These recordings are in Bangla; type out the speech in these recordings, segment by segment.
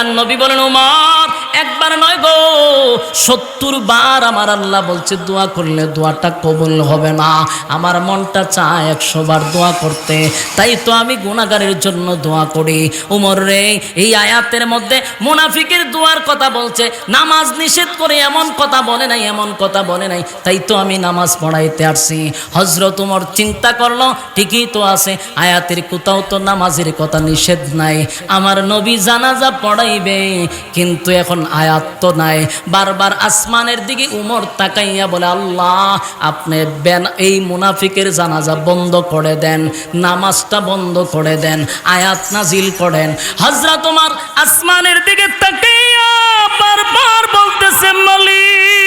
আল্লাহ নবী বলেন উমার একবার নয় গো, সত্তর বার আমার আল্লাহ বলছে, দোয়া করলে দোয়াটা কবুল হবে না। আমার মনটা চায় একশো বার দোয়া করতে। তাই তো আমি গুণাগারের জন্য দোয়া করি। উমর রে, এই আয়াতের মধ্যে মুনাফিকের দোয়ার কথা বলছে, নামাজ নিষেধ করে এমন কথা বলে নাই, এমন কথা বলে নাই। তাই তো আমি নামাজ পড়াইতে আসছি। হজরত উমর চিন্তা করল, ঠিকই তো আছে, আয়াতের কোথাও তো নামাজের কথা নিষেধ নাই। আমার নবী জানাজা পড়াইবে, কিন্তু এখন আয়াত নাই। বারবার আসমানের দিকে উমর তাকাইয়া বলে, আল্লাহ, আপনি এই মুনাফিকের জানাজা বন্ধ করে দেন, নামাজটা বন্ধ করে দেন, আয়াত নাজিল করেন। হজরা তোমার আসমানের দিকে তাকাইয়া বারবার বলতেছে, মালিক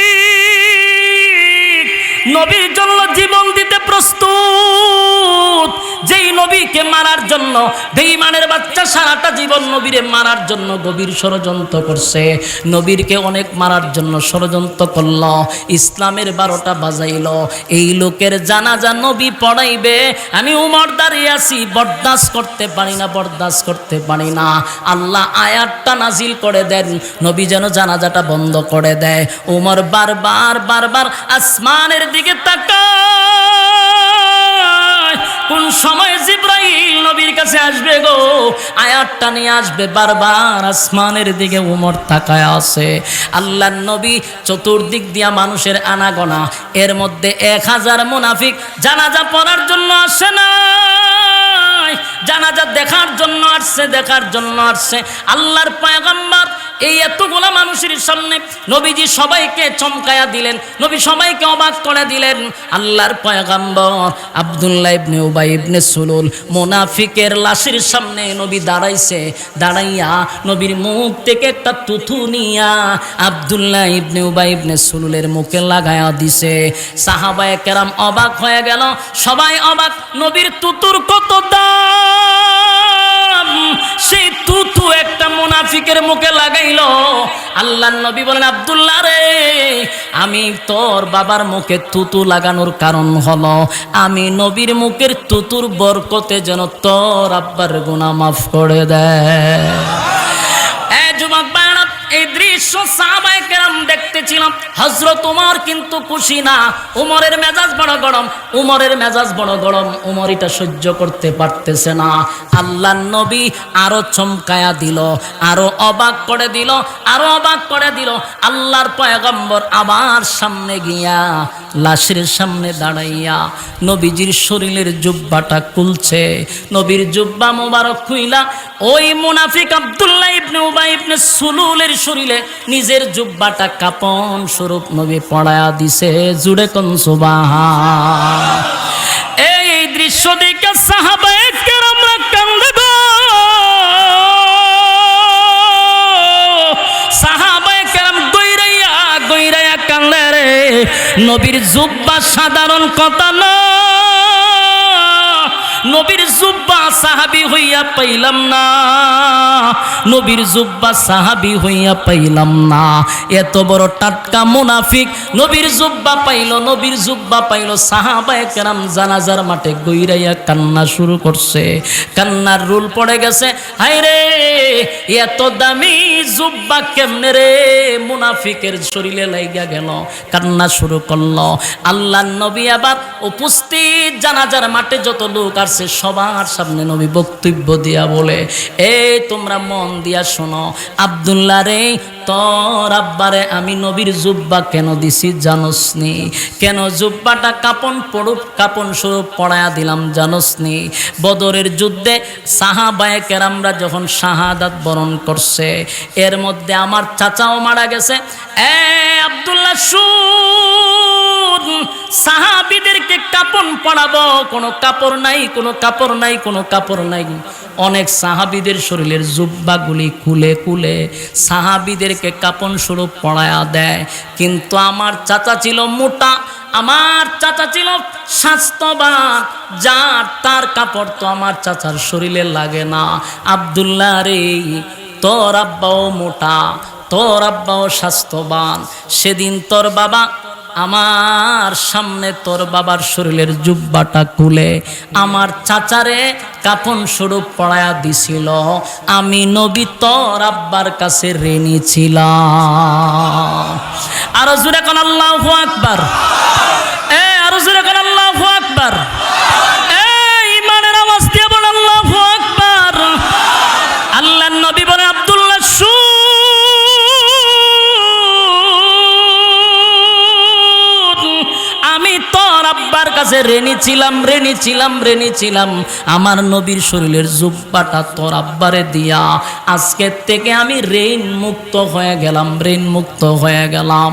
নবীর জন্য জীবন দিতে প্রস্তুত। যেই নবীকে মারার জন্য, বেঈমানের বাচ্চা সারাটা জীবন নবীরে মারার জন্য গভীর ষড়যন্ত্র করছে। নবীরকে অনেক মারার জন্য ষড়যন্ত্র করল, ইসলামের বারোটা বাজাইল। এই লোকের জানাজা নবী পড়াইবে। আমি উমর দাঁড়িয়ে আছি, বরদাস্ত করতে পারি না, বরদাস্ত করতে পারি না। আল্লাহ আয়াতটা নাজিল করে দেন, নবী যেন জানাজাটা বন্ধ করে দেয়। উমর বারবার বারবার আসমানের দিকে কোন সময় জিব্রাইল নবীর কাছে আসবে গো? আয়াতটা নিয়ে আসবে বারবার, আসমানের দিকে উমর তাকায় আছে। আল্লাহ নবী চতুর্দিক দিয়া মানুষের আনাগোনা, এর মধ্যে এক হাজার মুনাফিক জানাজা পড়ার জন্য আসে না। জানাজা দেখার জন্য আসছে, দেখার জন্য আসছে। আল্লাহর পয়গম্বর এই এতগুলা মানুষের সামনে নবীজি সবাইকে চমকায়া দিলেন, নবী সবাইকে অবাক করে দিলেন। আল্লাহর পয়গম্বর আব্দুল্লাহ ইবনে উবাই ইবনে সুলুল মোনাফিকের লাশের সামনে নবী দাঁড়াইছে, দাঁড়াইয়া নবীর মুখ থেকে একটা তুথু নিয়া আব্দুল্লাহ ইবনে উবাই ইবনে সুলুলের মুখে লাগায়া দিছে। সাহাবায়ে কেরাম অবাক হয়ে গেল, সবাই অবাক, নবীর তুতুর কত দাম? মুনাফিকের মুখে লাগাইল। আল্লাহ নবী বলেন, আব্দুল্লাহ রে, আমি তোর বাবার মুখে তুতু লাগানোর কারণ হলো, আমি নবীর মুখের তুতুর বরকতে যেন তোর আব্বার গুনাহ মাফ করে দেয়। যুবক এই দৃশ্য সাহাবায়ে কেরাম দেখতেছিলাম। হযরত উমর কিন্তু খুশি না। উমরের মেজাজ বড় গরম। উমরের মেজাজ বড় গরম। উমর এটা সহ্য করতে পারতেছে না। আল্লাহ নবী আরও চমকায়া দিল, আরও অবাক করে দিল, আরও অবাক করে দিল। আল্লাহর পয়গম্বর আবার সামনে গিয়া লাশের সামনে দাঁড়াইয়া নবীজির শরীরের জুব্বাটা খুলছে। নবীর জুব্বা মোবারক খুইলা ওই মুনাফিক আব্দুল্লাহ ইবনে উবাই ইবনে সুলুলের শরীরে নিজের জুব্বাটা কাপন স্বরূপ নবী পড়ায়া দিছে, জুড়ে কোন সুবাহা এই দৃশ্য দেখে সাহাবায়ে কেরামরা কান্দে গো। সাহাবায়ে কেরাম গইরাইয়া গইরাইয়া কান্দে রে। নবীর জুব্বা সাধারণ কথা না নবীর জুব্বা সাহাবি হইয়া পাইলাম না। নবীর জুব্বা সাহাবি হইয়া পাইলাম না। এত বড় টাটকা মুনাফিক নবীর জুব্বা পাইল, নবীর জুব্বা পাইল। সাহাবায়ে কেরাম জানাজার মাঠে গইরাইয়া কান্না শুরু করছে। কান্নার রুল পড়ে গেছে, হায় রে, এত দামি জুব্বা কেমনে রে? মুনাফিকের শরীরে লাইগা গেল, কান্না শুরু করল। আল্লাহ নবী আবার উপস্থিত জানাজার মাঠে যত লোক আসছে সবার সামনে নবী বক্তব্য দিয়া বলে, এ, তোমরা মন দিয়া শোনো, আব্দুল্লাহ রে, তোর আব্বারে আমি নবীর জুব্বা কেন দিছি জানোসনি কেন জুব্বাটা কাপন পড়ুপ কাপন স্বরূপ পড়ায়া দিলাম জানোসনি বদরের যুদ্ধে সাহাবায়ে কেরামরা যখন শাহাদাত বরণ করছে, এর মধ্যে আমার চাচাও মারা গেছে। এ, আব্দুল্লাহ, শুন সাহাবিদেরকে কাপন পড়াবো কোনো কাপড় নাই, কোনো কাপড় নাই, কোনো কাপড় নাই। অনেক সাহাবিদের শরীরের জুব্বাগুলি খুলে খুলে সাহাবিদেরকে কাপন স্বরূপ পড়ায়া দেয়। কিন্তু আমার চাচা ছিল মোটা, আমার চাচা ছিল স্বাস্থ্যবান, যার তার কাপড় তো আমার চাচার শরীরে লাগে না। আবদুল্লাহ রে, তোর আব্বাও মোটা, তোর আব্বাও স্বাস্থ্যবান, সেদিন তোর বাবা আমার সামনে তোর বাবার শরীরের জুব্বাটা খুলে আমার চাচারে কাপন স্বরূপ পড়ায়া দিছিল। আমি নবী তোর আব্বার কাছে রেনি ছিলাম। আরও জুড়ে কোন আল্লাহ আকবার। এ, আরও জুড়ে কোন আল্লাহ কাছে রেনি ছিলাম রেনি ছিলাম রেনি ছিলাম। আমার নবীর শরীরের জুব্বাটা তোর আব্বারে দিয়া। আজকের থেকে আমি রেন মুক্ত হয়ে গেলাম রেন মুক্ত হয়ে গেলাম।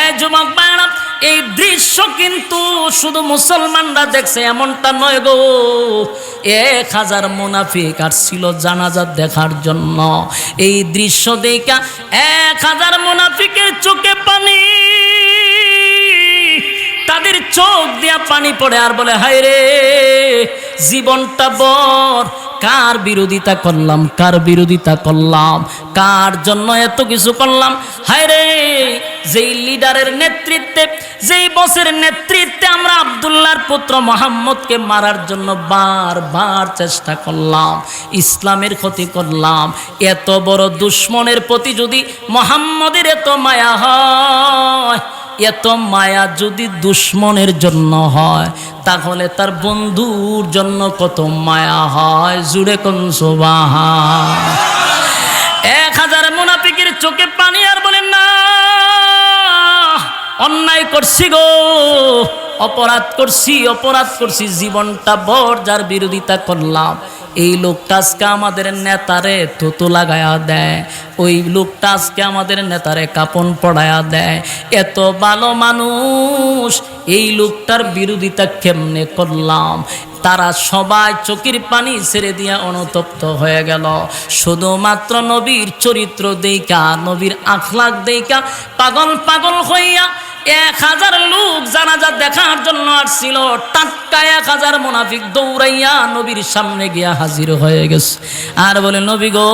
এ যুবক ভাইরা, এই দৃশ্য কিন্তু শুধু মুসলমানরা দেখছে, এমনটা নয় গো। এক হাজার মুনাফিক আর ছিল জানাজা দেখার জন্য। এই দৃশ্য দেখা এক হাজার মুনাফিকের চোখে পানি। তাদের চোখ দিয়া পানি পড়ে আর বলে, হায় রে, জীবনটা বর। কার বিরোধিতা করলাম, কার বিরোধিতা করলাম, কার জন্য এত কিছু করলাম? হায় রে, যেই লিডারের নেতৃত্বে, যেই বসের নেতৃত্বে আমরা আবদুল্লাহর পুত্র মোহাম্মদকে মারার জন্য বারবার চেষ্টা করলাম, ইসলামের ক্ষতি করলাম, এত বড় দুশ্মনের প্রতি যদি মোহাম্মদের এত মায়া হয় এত মায়া যদি দুশ্মনের জন্য হয়, তাহলে তার বন্ধুর জন্য কত মায়া হয়, জুড়ে কোন সোবাহা এক হাজার মুনাফিকের চোখে পানি আর বলেন না, অন্যায় করছি গো, অপরাধ করছি অপরাধ করছি, জীবনটা বর, যার বিরোধিতা করলাম। এই লোকটা আজকে আমাদের নেতারে থুতু লাগায়া দেয়। ওই লোকটা আজকে আমাদের নেতারে কাপন পড়ায়া দেয়। এত ভালো মানুষ, এই লোকটার বিরোধিতা কেমনে করলাম? তারা সবাই চোখের পানি ছেড়ে দিয়া অনুতপ্ত হয়ে গেল। শুধুমাত্র নবীর চরিত্র দেইকা নবীর আখলাক দেইকা পাগল পাগল হইয়া এক হাজার লোক জানাজা দেখার জন্য আসছিল। টাটকা এক হাজার মোনাফিক দৌড়াইয়া নবীর সামনে গিয়া হাজির হয়ে গেছে। আর বলে, নবী গো,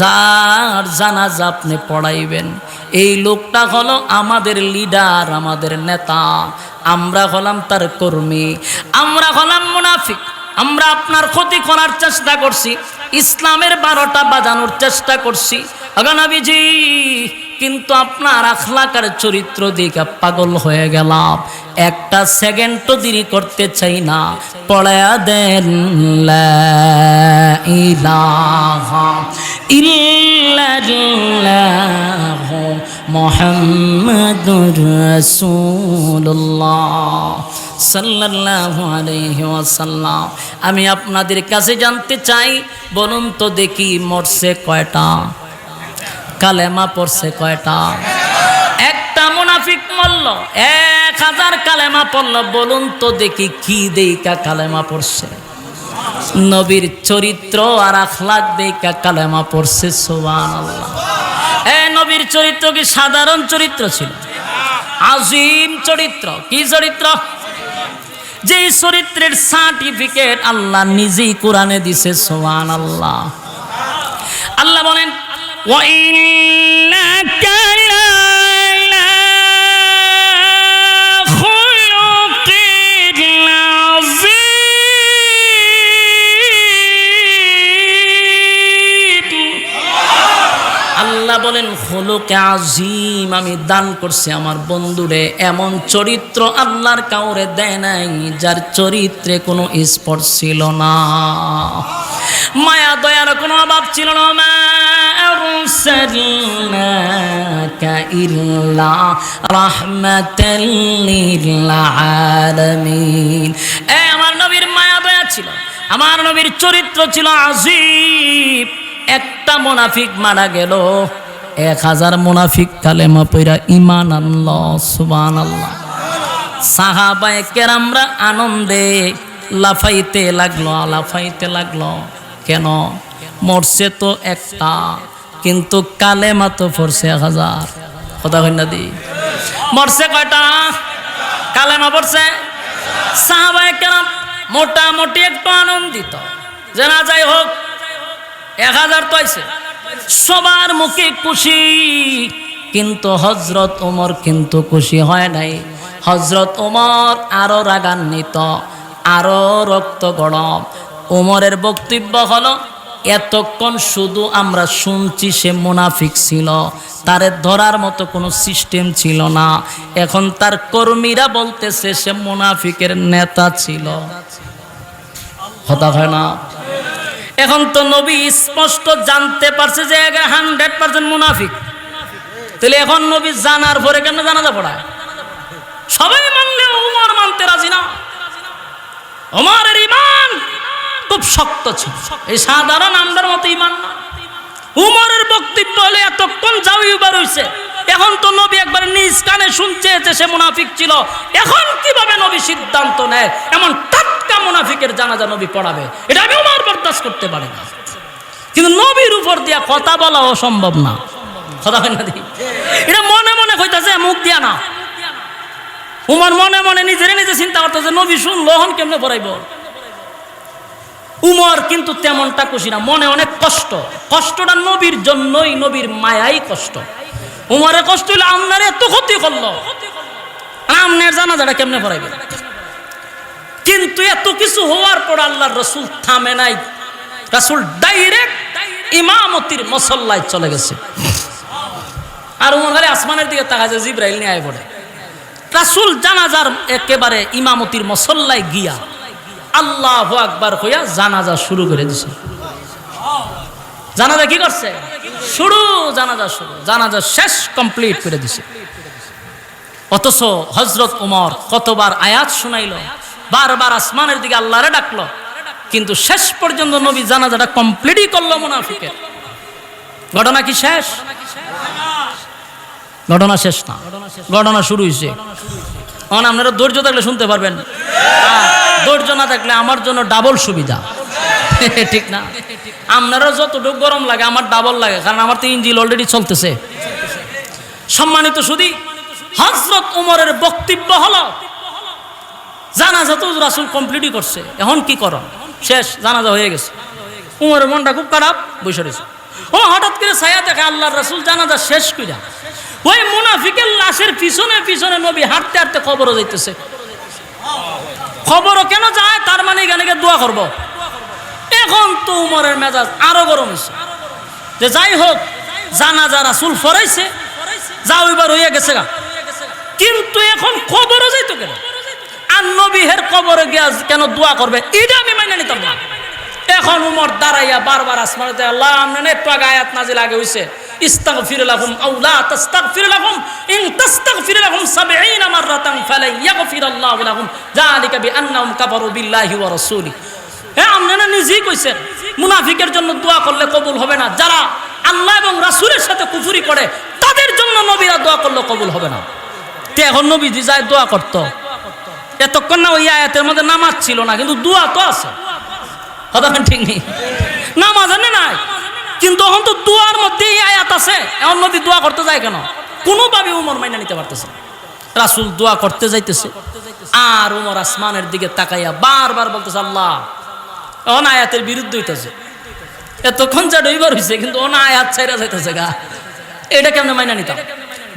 যার জানাজা আপনি পড়াইবেন, এই লোকটা হলো আমাদের লিডার আমাদের নেতা। আমরা হলাম তার কর্মী, আমরা হলাম মুনাফিক। আমরা আপনার ক্ষতি করার চেষ্টা করছি, ইসলামের বারোটা বাজানোর চেষ্টা করছি। আগানাবিজি কিন্তু আপনার আখলাকার চরিত্র দিকে পাগল হয়ে গেলাম। একটা সেকেন্ডও দেরি করতে চাই না। পড়ায়া দেন ওয়াসাল্লাম। আমি আপনাদের কাছে জানতে চাই, বলুন তো দেখি মরছে কয়টা। কালেমা পড়ছে কয়টা? একটা মুনাফিক মরল, এক হাজার কালেমা পড়ল, বলুন তো দেখি কি দেইকা কালেমা পড়ছে। নবীর চরিত্র আর আখলাক দেইকা কালেমা পড়ছে সোবান এ নবীর চরিত্র কি সাধারণ চরিত্র ছিল? আজিম চরিত্র, কি চরিত্র? যে চরিত্রের সার্টিফিকেট আল্লাহ নিজেই কোরআনে দিছে সোহান আল্লাহ আল্লাহ বলেন وَإِنَّكَ لَعَلَى خُلُقٍ عظيم আল্লাহ বলেন হলুকে আজিম আমি দান করছি আমার বন্ধুরে এমন চরিত্র আল্লাহর কাউরে দেয় নাই যার চরিত্রে কোনো স্পর্শ ছিল না মায়া দয়ার কোনো অভাব ছিল না মা ইল্লা রাহমাতাল লিল আলামিন এ আমার নবীর মায়া দয়া ছিল, আমার নবীর চরিত্র ছিল আজিব একটা মোনাফিক মারা গেল, এক হাজার মোনাফিক কালেমা পইরা ইমান আল্লাহ সুবান আল্লাহ সাহাবায় কেরামরা আনন্দে লাফাইতে লাগল লাফাইতে লাগল। কেন? মরছে তো একটা। কিন্তু কালেমা তো পড়ছে এক হাজার। কথা না দি। মরছে কয়টা? কালেমা পড়ছে? সাহাবায় কেরাম মোটামুটি একটু আনন্দিত। যে না যাই হোক, এক হাজার তো আইছে। সবার মুখে খুশি, কিন্তু হজরত ওমর কিন্তু খুশি হয় নাই। হজরত ওমর আরও রাগান্বিত, আরও রক্ত গরম। ওমরের বক্তব্য হলো এতক্ষণ শুধু আমরা শুনছি সে মুনাফিক ছিল, তারে ধরার মতো কোনো সিস্টেম ছিল না। এখন তার কর্মীরা বলতেছে সে মুনাফিকের নেতা ছিল। কথা হয় না? এখন তো নবী স্পষ্ট জানতে পারছে যে হান্ড্রেড পার্সেন্ট মুনাফিক। তাহলে এখন নবী জানার পরে কেন জানাজা পড়ায়? সবাই মানলে উমর মানতে রাজি না। ওমরের ইমান খুব শক্ত ছিল। এই সাধারণ আমরার মতো ইমান না। উমরের বক্তব্য হলে, এতক্ষণ যাও ইবার হইছে। এখন তো নবী একবার নিজ কানে শুনছে যে সে মুনাফিক ছিল। এখন কীভাবে নবী সিদ্ধান্ত নেয়? এমন টাটকা মুনাফিকের জানাজা নবী পড়াবে। এটা আমি উমর বরদাস্ত করতে পারি না। কিন্তু নবীর উপর দিয়া কথা বলা অসম্ভব না। কথা হয় না এটা মনে মনে কইতাছে, মুখ দিয়া না। উমর মনে মনে নিজেরে নিজে চিন্তা করতেছে, নবী শুনলো হন কেমনে পড়াইব? উমর কিন্তু তেমনটা খুশি না, মনে অনেক কষ্ট। কষ্টটা নবীর জন্যই, নবীর মায়াই কষ্ট। উমরে কষ্ট হইলে আপনার এত ক্ষতি করল। আমনের জানাজাটা কেমনে পড়াইবে? কিন্তু এত কিছু হওয়ার পর আল্লাহর রসুল থামে নাই। রাসুল ডাইরেক্ট ইমামতির মসল্লায় চলে গেছে। আর উমর খালি আসমানের দিকে তাকা যায় জিব্রাইল নিয়ে আয় পড়ে। রাসুল জানাজার একেবারে ইমামতির মসল্লায় গিয়া আল্লাহ আকবার হইয়া জানাজা শুরু করে দিছে। জানাজা কি করছে? শুরু, জানাজা শুরু। জানাজা শেষ কমপ্লিট করে দিছে। অথচ হজরত উমর কতবার আয়াত শুনাইল, বারবার আসমানের দিকে আল্লাহরে ডাকলো, কিন্তু শেষ পর্যন্ত নবী জানাজাটা কমপ্লিটই করল মুনাফিকের। ঘটনা কি শেষ? ঘটনা শেষ না। ঘটনা শুরু হয়েছে অন, আপনারা ধৈর্য থাকলে শুনতে পারবেন। ধৈর্য না থাকলে আমার জন্য ডাবল সুবিধা। ঠিক না? আপনারও যতটুকু গরম লাগে, আমার ডাবল লাগে, কারণ আমার তো ইঞ্জিল অলরেডি চলতেছে। সম্মানিত শুধু হজরত উমরের বক্তব্য হলো, জানাজা তো রাসুল কমপ্লিটই করছে। এখন কি করো? শেষ, জানাজা হয়ে গেছে। উমরের মনটা খুব খারাপ, বসে রয়েছে। ও হঠাৎ করে ছায়া দেখে আল্লাহ রাসুল জানাজা শেষ কইরা, ওই মুনাফিকের লাশের পিছনে পিছনে নবী হাঁটতে হাঁটতে খবরও যাইতেছে। খবরও কেন যায়? তার মানে এখানে গিয়ে দোয়া করব। এখন তো উমরের মেজাজ আরও গরম যে যাই হোক, জানাজা রাসুল ফরাইছে। যাও এবার হইয়া গেছে গা। কিন্তু এখন খবরও যাইতো কেন? আর নবীহের কবরে গিয়া কেন দোয়া করবে? এটা আমি মাইনে নিতাম না। এখন উমর দাঁড়াইয়া বারবার আসমানে আল্লাহ, আমনে একটু আগে আয়াত নাজিল আগে হইছে। ইস্তাগফির লাহুম আও লা তাস্তাগফির লাহুম ইন তাস্তাগফির লাহুম 70 মাররাতান ফালা ইয়াগফির আল্লাহু লাহুম। যালিকা বিআন্নাহুম কাফারু বিল্লাহি ওয়া রাসূলি। হ্যাঁ আপনারা নিজেই কইছেন, মুনাফিকের জন্য দোয়া করলে কবুল হবে না। যারা আল্লাহ এবং রাসূলের সাথে কুফরি করে, তাদের জন্য নবীরা দোয়া করলে কবুল হবে না। তে এখন নবীজি যায় দোয়া করতো। এতক্ষণ না ওই আয়াতের মধ্যে নামাজ ছিল না, কিন্তু দোয়া তো আছে। কথা ঠিক নেই? নামাজ নাই? কিন্তু এখন তো দোয়ার মধ্যে এই আয়াত আছে। এখন নবী দোয়া করতে যায় কেন? কোনোভাবে উমর মাইনা নিতে পারতেছে রাসুল রাসূল দোয়া করতে যাইতেছে। আর উমর আসমানের দিকে তাকাইয়া বারবার বলতেছে, আল্লাহ অন আয়াতের বিরুদ্ধে হইতেছে। এতক্ষণ যা ডইবার হয়েছে কিন্তু অন আয়াত ছাইরা যাইতেছে গা। এটা কেমনে মাইনা নিতাম?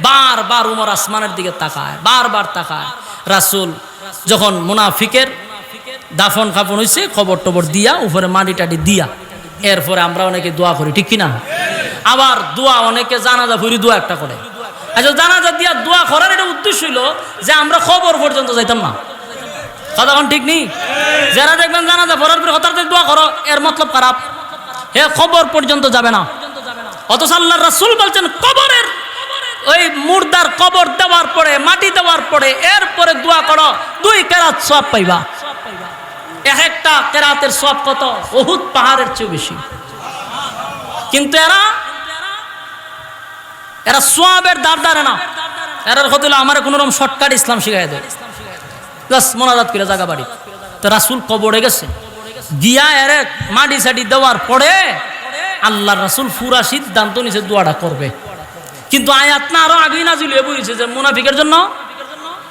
বারবার উমর আসমানের দিকে তাকায়, বারবার তাকায়। রাসূল যখন মুনাফিকের দাফন খাফন হয়েছে খবর টবর দিয়া, উপরে মাটি টাটি দিয়া এরপরে আমরা অনেকে দোয়া করি, ঠিক কিনা? আবার দোয়া, অনেকে জানাজা ফুরি দোয়া একটা করে। আচ্ছা জানাজা দিয়া দোয়া করার এটা উদ্দেশ্য হইল যে আমরা খবর পর্যন্ত যাইতাম না। কথা কোন ঠিক নেই যারা দেখবেন জানাজা পড়ার পরে হঠাৎ দোয়া করো, এর মতলব খারাপ। হে, খবর পর্যন্ত যাবে না। অথচ আল্লাহ রাসূল বলছেন, কবরের ওই মুর্দার কবর দেওয়ার পরে, মাটি দেওয়ার পরে, এরপরে দোয়া করো, দুই কেরাত সব পাইবা। এক একটা কেরাতের সব কত? বহুত পাহাড়ের চেয়ে বেশি। কিন্তু এরা এরা সোয়াবের দাঁড় দাঁড়ে না এরার হলো আমার কোনো রকম শর্টকাট ইসলাম শিখাই দেয়। প্লাস মোনাজাত করে জায়গা বাড়ি। তো রাসুল কবরে গেছে। গিয়া এর মাটি সাটি দেওয়ার পরে আল্লাহ রাসুল ফুরা সিদ্ধান্ত নিছে দোয়াটা করবে। কিন্তু আয়াত না আরও আগেই না জুলিয়ে বুঝেছে যে মুনাফিকের জন্য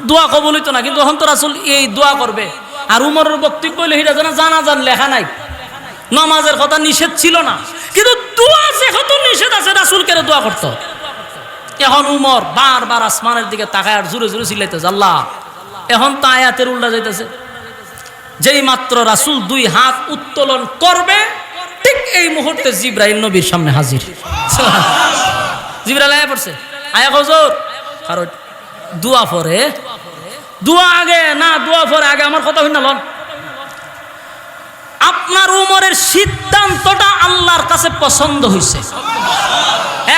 দোয়া কবল হইতো না। কিন্তু এখন তো রাসুল এই দোয়া করবে। আর উমরের বক্তব্য হইলে সেটা যেন জানা যান লেখা নাই। নমাজের কথা নিষেধ ছিল না। কিন্তু দোয়া যেহেতু নিষেধ আছে, রাসুল কেন দোয়া করতো? এখন উমর বারবার আসমানের দিকে তাকায় আর জুড়ে জুড়ে চিল্লাইতেছে, আল্লাহ, এখন তো আয়াতের উল্টা যাইতেছে। যেই মাত্র রাসূল দুই হাত উত্তোলন করবে, ঠিক এই মুহূর্তে জিব্রাইল নবীর সামনে হাজির। জিব্রাইল আয়া পড়ছে? আয়া হজুর, কারণ দোয়া পরে দোয়া আগে, না দোয়া পরে আগে, আমার কথা হই না লন। আপনার উমরের সিদ্ধান্তটা আল্লাহর কাছে পছন্দ হয়েছে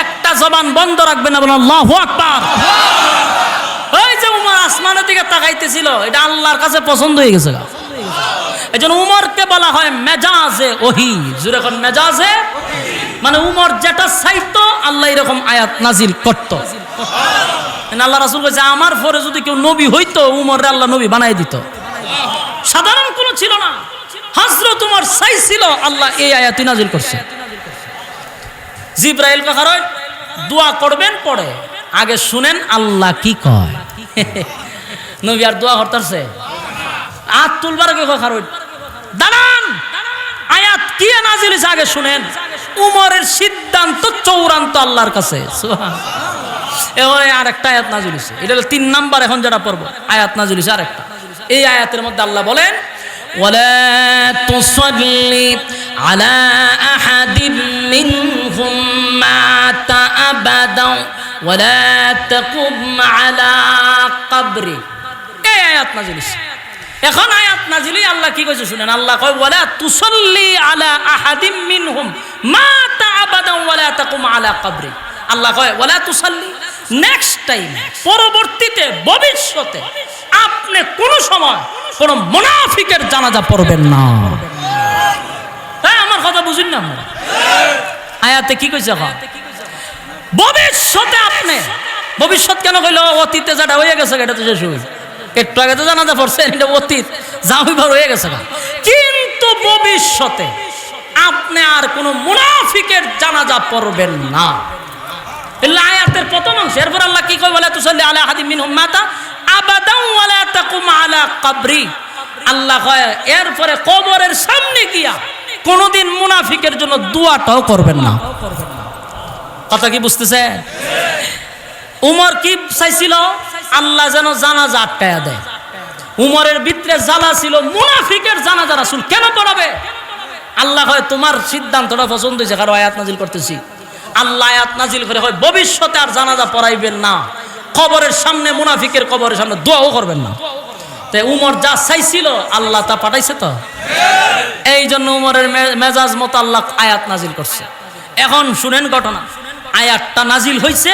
একটা জবান বন্ধ রাখবেন না আল্লাহু আকবার। ওই যে উমর আসমানের দিকে তাকাইতেছিল, এটা আল্লাহর কাছে পছন্দ হয়ে গেছে। এই উমরকে বলা হয় মেজাজে ওহি। জুড়ে এখন মেজাজে মানে উমর যেটা চাইতো, আল্লাহ এরকম আয়াত নাজিল করতো। আল্লাহ রাসুল কইছে, আমার পরে যদি কেউ নবী হইতো, উমর আল্লাহ নবী বানাই দিত। সাধারণ কোনো ছিল না। হজরত উমর চাইছিল আল্লাহ এই আয়াতি নাজিল করছে। জিব্রাইল কাকার দোয়া করবেন পরে, আগে শুনেন আল্লাহ কি কয়। নবী আর দোয়া করতেছে। আত তুলবার কে কাকার দাঁড়ান, আয়াত কি নাজিল আগে শুনেন। উমরের সিদ্ধান্ত চৌরান্ত আল্লাহর কাছে। এবারে আর একটা আয়াত নাজিল হয়েছে এটা হলো তিন নাম্বার এখন যেটা পড়বো আয়াত নাজিল হয়েছে আর একটা এই আয়াতের মধ্যে আল্লাহ বলেন ولا تصلي على أحد منهم مات أبدا ولا تقم على قبره এই আয়াত নাজিল হয়েছে এখন আয়াত নাজিলই আল্লাহ কি কইছে শুনেন আল্লাহ কয় ওয়ালা তুসাল্লি আলা আহাদিম মিনহুম মাতা আবাদান ওয়ালা তাকুম আলা কবরি আল্লাহ কয় ওয়ালা তুসাল্লি নেক্সট টাইম পরবর্তীতে, ভবিষ্যতে আপনি কোন সময় কোন মুনাফিকের জানাজা পড়বেন না। হ্যাঁ আমার কথা বুঝুন না আপনারা? আয়াতে কি কইছে ভবিষ্যতে আপনি, ভবিষ্যৎ কেন কইলো? অতীতে যেটা হয়ে গেছে এটা তো শেষ হয়ে একটু আগে তো জানাজা পড়ছে, এটা অতীত, যা হইবার হয়ে গেছে কিন্তু ভবিষ্যতে আপনি আর কোন মুনাফিকের জানাজা পড়বেন না। এগুলো আয়াতের প্রথম অংশ, এরপর আল্লাহ কি কয় বলে তুসল্লি আলা হাদিম মিন উম্মাতা আবাদাও ওয়ালা তাকুম আলা কবরি। আল্লাহ কয়, এরপরে কবরের সামনে গিয়া কোনোদিন মুনাফিকের জন্য দোয়াটাও করবেন না। কথা কি বুঝতেছে উমর কি চাইছিল? আল্লাহ যেন জানাজা আটকায়া দেয়। উমরের ভিতরে জ্বালা ছিল, মুনাফিকের জানাজা রাসূল কেন পড়াবে? আল্লাহ হয় তোমার সিদ্ধান্তটা পছন্দ হয়েছে, কারও আয়াত নাজিল করতেছি। আল্লাহ আয়াত নাজিল করে হয়, ভবিষ্যতে আর জানাজা পড়াইবেন না। কবরের সামনে মুনাফিকের কবরের সামনে দোয়াও করবেন না। তাই উমর যা চাইছিল, আল্লাহ তা পাঠাইছে তো? এই জন্য উমরের মেজাজ মতো আল্লাহ আয়াত নাজিল করছে। এখন শুনেন ঘটনা। আয়াতটা নাজিল হয়েছে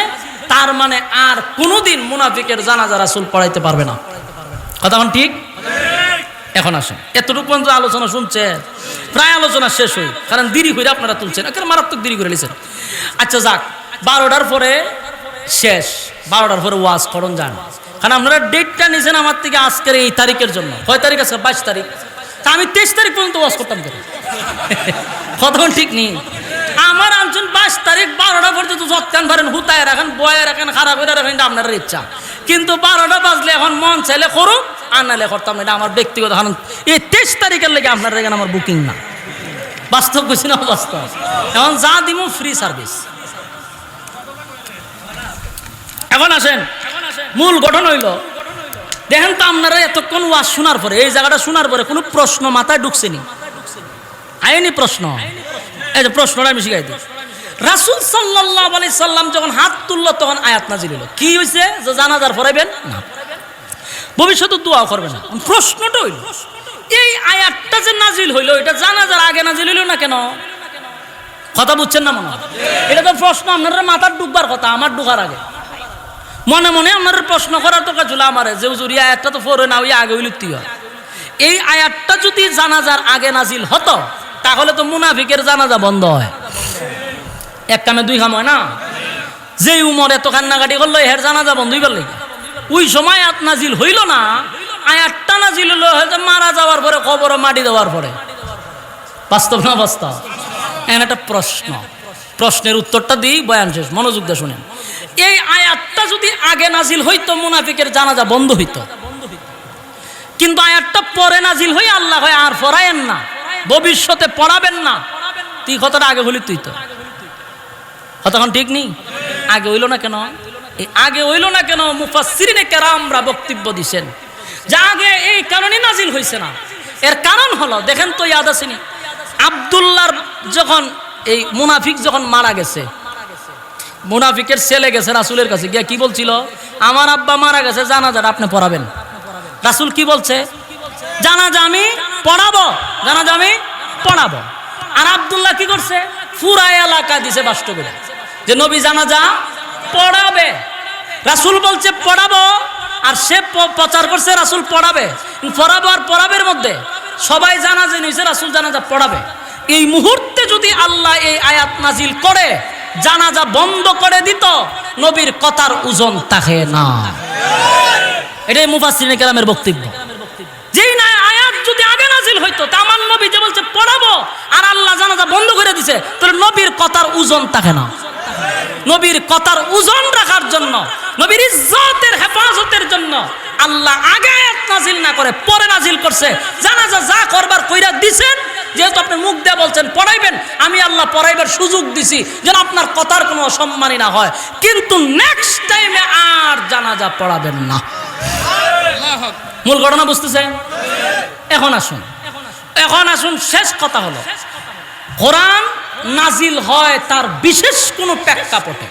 তার মানে আর কোনোদিন মুনাফিকের জানাজা রাসূল পড়াইতে পারবে না। কথা ঠিক? এখন আসেন। এতটুকু পর্যন্ত আলোচনা শুনছে প্রায় আলোচনা শেষ হই, কারণ দেরি করে আপনারা তুলছেন, একেবারে মারাত্মক দেরি করে নিয়েছেন আচ্ছা যাক, বারোটার পরে শেষ, বারোটার পরে ওয়াজ করণ যান। কারণ আপনারা ডেটটা নিয়েছেন আমার থেকে আজকের এই তারিখের জন্য। কয় তারিখ আছে? বাইশ তারিখ। তা আমি তেইশ তারিখ পর্যন্ত ওয়াজ করতাম কেন? কথা ঠিক নেই। আমার আনছেন বাইশ তারিখ, বারোটা পর্যন্ত যৎকান ধরেন হুতায় রাখেন, বয়ে রাখেন খারাপ করে রাখেন, এটা আপনার ইচ্ছা। কিন্তু বারোটা বাজলে এখন মন চাইলে করুক, আর নাহলে করতাম এটা আমার ব্যক্তিগত কারণ এই তেইশ তারিখের লেগে আপনার এখানে আমার বুকিং না। বাস্তব বুঝি না বাস্তব এখন যা দিব ফ্রি সার্ভিস এখন আসেন, মূল গঠন হইল, দেখেন তো আপনারা এতক্ষণ ওয়াজ শোনার পরে, এই জায়গাটা শোনার পরে কোনো প্রশ্ন মাথায় ঢুকছেনি আইনি প্রশ্ন। এই যে প্রশ্নটা আমি শিখাই দিই। রাসুল সাল্লাহ আলি সাল্লাম যখন হাত তুললো, তখন আয়াত নাজিল হলো কি হয়েছে যে জানাজার ফরাইবেন না। ভবিষ্যতে দোয়া করবে না। প্রশ্নটা হইল এই আয়াতটা যে নাজিল হইল, এটা জানাজার আগে নাজিল হইল না কেন? কথা বুঝছেন না মনে? এটা তো প্রশ্ন আপনার মাথার ডুববার কথা, আমার ঢুকার আগে। মনে মনে আমার প্রশ্ন করার তো কাজ আমার, যে জুরি আয়াতটা তো পরে না, ওই আগে হইলে তুই এই আয়াতটা যদি জানাজার আগে নাজিল হতো, তাহলে তো মুনাফিকের জানাজা বন্ধ হয়। এক কামে দুই কাম হয় না? যে উমর এত কান্নাকাটি করল হের জানাজা বন্ধ হইবার ওই সময় আত নাজিল হইল না আয়াতটা হলো হয়তো মারা যাওয়ার পরে, কবর মাটি দেওয়ার পরে। বাস্তব না বাস্তব? এখন একটা প্রশ্ন। প্রশ্নের উত্তরটা দিই বয়ান শেষ। মনোযোগ দিয়ে শুনেন। এই আয়াতটা যদি আগে নাজিল হইতো, মুনাফিকের জানাজা বন্ধ হইতো। কিন্তু আয়াতটা পরে নাজিল হই আল্লাহ হয় আর পড়ায়েন না। ভবিষ্যতে পড়াবেন না। তুই কথাটা আগে হলি তুই তো কতক্ষণ ঠিক নেই? আগে হইল না কেন? আগে হইল না কেন? মুফাসসিরিনে কেরামরা বক্তব্য দিছেন। যা আগে এই কারণে নাজিল হয়েছে না। এর কারণ হলো, দেখেন তো ইয়াদ আসেনি আবদুল্লাহর যখন এই মুনাফিক যখন মারা গেছে, মুনাফিকের ছেলে গেছে রাসুলের কাছে, গিয়া কি বলছিল? আমার আব্বা মারা গেছে জানাজাটা আপনি পড়াবেন। রাসুল কি বলছে? জানাজা আমি পড়াবো, জানাজা আমি পড়াবো। আর আব্দুল্লাহ কি করছে? পুরা এলাকা দিছে বাষ্ট করে যে নবী জানাজা পড়াবে। রাসুল বলছে, পড়াবো। আর সে প্রচার করছে, রাসুল পড়াবে। পড়াবো আর পড়াবের মধ্যে। সবাই জানা যে নিছে রাসুল জানাজা পড়াবে। এই মুহূর্তে যদি আল্লাহ এই আয়াত নাজিল করে, জানাজা বন্ধ করে দিত, নবীর কথার ওজন তাকে না। এটাই মুফাসিন কেরামের বক্তব্য। যেই না আয়াত যদি আগে নাজিল হইতো, তা আমার নবী যে বলছে, পড়াবো আর আল্লাহ জানাজা বন্ধ করে দিছে তাহলে নবীর কথার ওজন থাকে না। নবীর কথার ওজন রাখার জন্য নবীর ইজ্জতের হেফাজতের জন্য আল্লাহ আগে নাজিল না করে, পরে নাজিল করছে। জানাজা যা যা করবার কইরা দিছেন, যেহেতু আপনি মুখ দিয়ে বলছেন, পড়াইবেন, আমি আল্লাহ পড়াইবার সুযোগ দিছি, যেন আপনার কথার কোনো অসম্মানী না হয়। কিন্তু নেক্সট টাইমে আর জানাজা পড়াবেন না। মূল ঘটনা বুঝতেছেন? এখন আসুন। এখন আসুন, শেষ কথা হলো। কোরআন নাজিল হয় তার বিশেষ কোনো প্রেক্ষাপটে।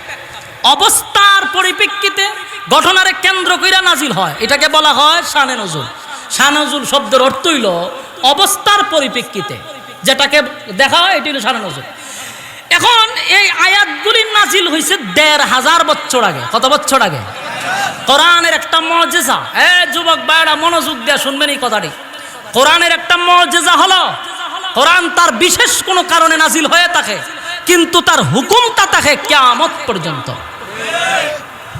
অবস্থার পরিপ্রেক্ষিতে ঘটনারে কেন্দ্র কইরা নাজিল হয়। এটাকে বলা হয় শানে নজুল। শানে নজুল শব্দের অর্থ হইল অবস্থার পরিপ্রেক্ষিতে, যেটাকে দেখা হয় এটি হলো শানে নজুল। এখন এই আয়াতগুলি নাজিল হয়েছে দেড় হাজার বছর আগে। কত বছর আগে? কোরআনের একটা মজেজা। এ যুবক ভাইরা, মনোযোগ দিয়ে শুনবেন এই কথাটি। কোরআনের একটা মজেজা হলো, কোরআন তার বিশেষ কোনো কারণে নাজিল হয়ে থাকে, কিন্তু তার হুকুমটা থাকে কেয়ামত পর্যন্ত।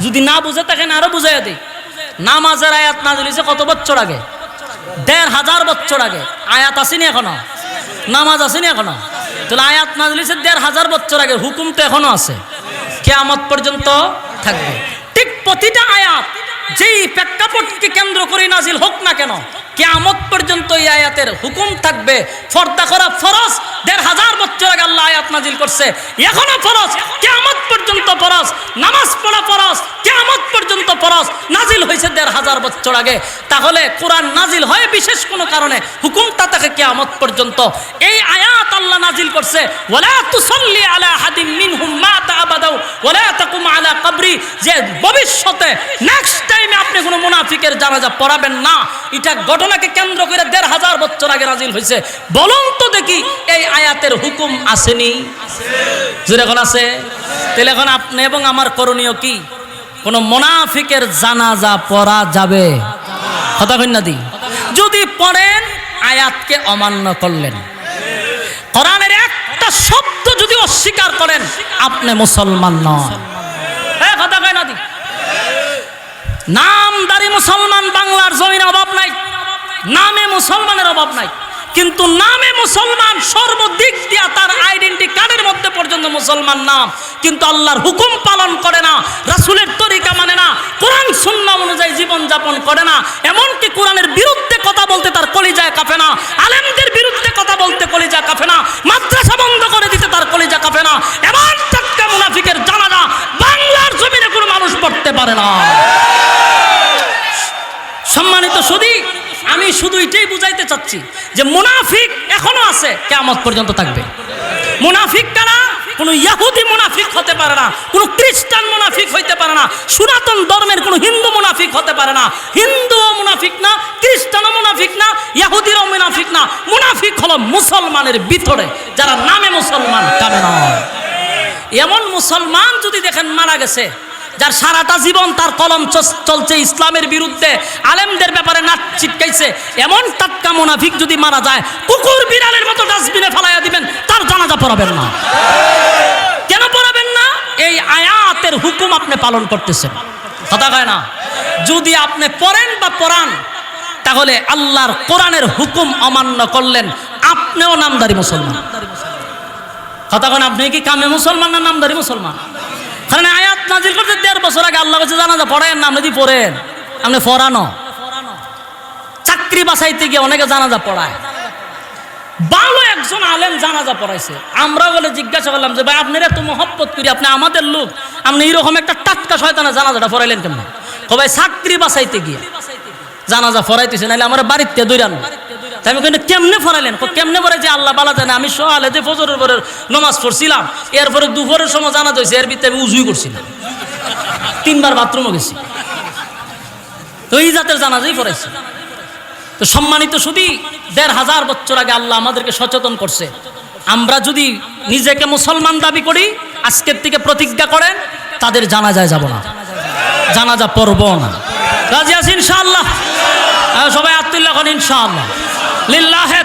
যদি না বুঝে থাকেন আরও বুঝাই দিই। নামাজের আয়াত নাজিল হয়েছে কত বছর আগে? দেড় হাজার বছর আগে। আয়াত আসেনি এখনও? নামাজ আসেনি এখনও? তাহলে আয়াত নাজিল হয়েছে দেড় হাজার বছর আগে। হুকুম তো এখনও আছে। কেয়ামত পর্যন্ত থাকবে। ঠিক প্রতিটা আয়াত যেই প্রেক্ষাপটকে কেন্দ্র করে নাজিল হোক না কেন কেয়ামত পর্যন্ত এই আয়াতের হুকুম থাকবে। ফর্দা করা ফরজ, দেড় হাজার বছর আগে আল্লাহ আয়াত নাজিল করছে। এখনও ফরজ, কেয়ামত পর্যন্ত ফরজ, নামাজ পড়া ফরজ, কেয়ামত পর্যন্ত ফরজ নাজিল হয়েছে দেড় হাজার বছর আগে। তাহলে কোরআন নাজিল হয় বিশেষ কোনো কারণে, হুকুমটা থাকে কেয়ামত পর্যন্ত। এই আয়াত আল্লাহ নাজিল করছে যে ভবিষ্যতে নেক্সট টাইমে আপনি কোনো মুনাফিকের জানাজা পড়াবেন না, এটা ঘটনাকে কেন্দ্র করে দেড় হাজার বছর আগে নাজিল হয়েছে বলুন তো দেখি, এই আয়াতের হুকুম আসেনি? এখন আছে? তাহলে এখন আপনি এবং আমার করণীয় কি? কোন মোনাফিকের জানাজা পড়া যাবে? কথা কন্যা দি। যদি পড়েন, আয়াতকে অমান্য করলেন। কোরআনের একটা শব্দ যদি অস্বীকার করেন, আপনি মুসলমান নন। হ্যাঁ কথা কয় না দি। নামদারি মুসলমান, বাংলার জমিনে অভাব নাই। নামে মুসলমানের অভাব নাই। কিন্তু নামে মুসলমান সর্বদিক দিয়া তার আইডেন্টি কার্ডের মধ্যে পর্যন্ত মুসলমান নাম। কিন্তু আল্লাহর হুকুম পালন করে না, রাসুলের তরিকা মানে না, কোরআন সুন্না অনুযায়ী জীবনযাপন করে না। এমনকি কোরআনের বিরুদ্ধে কথা বলতে তার কলিজায় কাঁপে না, আলেমদের বিরুদ্ধে কথা বলতে কলিজা কাঁপে না, মাদ্রাসা বন্ধ করে দিতে তার কলিজা কাঁপে না। এমন টাটকা মুনাফিকের জানা না বাংলার জমিনে কোনো মানুষ পড়তে পারে না। সম্মানিত সুদী আমি শুধু এটাই বুঝাইতে চাচ্ছি যে মুনাফিক এখনও আছে কেমন পর্যন্ত থাকবে। মুনাফিক কারা? কোনো ইয়াহুদি মুনাফিক হতে পারে না, কোনো খ্রিস্টান মুনাফিক হইতে পারে না, সনাতন ধর্মের কোনো হিন্দু মুনাফিক হতে পারে না। হিন্দুও মুনাফিক না, খ্রিস্টানও মুনাফিক না, ইয়াহুদিরও মুনাফিক না। মুনাফিক হলো মুসলমানের ভিতরে, যারা নামে মুসলমান নয়। এমন মুসলমান যদি দেখেন মারা গেছে যার সারাটা জীবন তার কলম চলছে ইসলামের বিরুদ্ধে, আলেমদের ব্যাপারে নাচ চিটকাইছে এমন টাটকা মুনাফিক যদি মারা যায়, কুকুর বিড়ালের মতো ডাস্টবিনে ফেলাইয়া দিবেন, তার জানাজা পড়াবেন না। কেন পড়াবেন না? এই আয়াতের হুকুম আপনি পালন করতেছেন। কথা কয় না? যদি আপনি পড়েন বা পড়ান, তাহলে আল্লাহর কোরআনের হুকুম অমান্য করলেন, আপনিও নামদারি মুসলমান। কথা কেন আপনি কি কামে মুসলমান না নামদারি মুসলমান? কারণ আয়াত নাজিল করতে দেড় বছর আগে আল্লাহ কাছে জানা যা পড়েন না, আপনি যদি পড়েন, আপনি পড়ানো। চাকরি বাসাইতে গিয়ে অনেকে জানাজা পড়ায়। ভালো একজন আলেম জানাজা পড়াইছে। আমরা বলে জিজ্ঞাসা করলাম যে, ভাই আপনারা এত মহব্বত করি, আপনি আমাদের লোক, আপনি এইরকম একটা টাটকা শয়তানা জানাজাটা ফরাইলেন কেমন? কবাই চাকরি বাঁচাইতে গিয়ে জানাজা ফরাইতেছে নাহলে আমার বাড়িতে দৈরান তাই আমি কিন্তু কেমনে ফরাইলেন কেমনে পরে যে আল্লাহ বালা জানে? আমি সকালে ফজরের পরে নমাজ পড়ছিলাম, এরপরে দুপুরের সময় জানা হয়েছে এর ভিতরে আমি উজুই করছিলাম। তিনবার বাথরুমও গেছি। তো এই জাতের জানাজাই ফরাইছে তো সম্মানিত শুধু দেড় হাজার বছর আগে আল্লাহ আমাদেরকে সচেতন করছে। আমরা যদি নিজেকে মুসলমান দাবি করি, আজকের থেকে প্রতিজ্ঞা করেন, তাদের জানাজায় যাব না। জানাজা পড়ব না। রাজি আছি ইনশাআল্লাহ? সবাই আত্মুল্লাহ ইনশাআল্লাহ। লিল্লাহে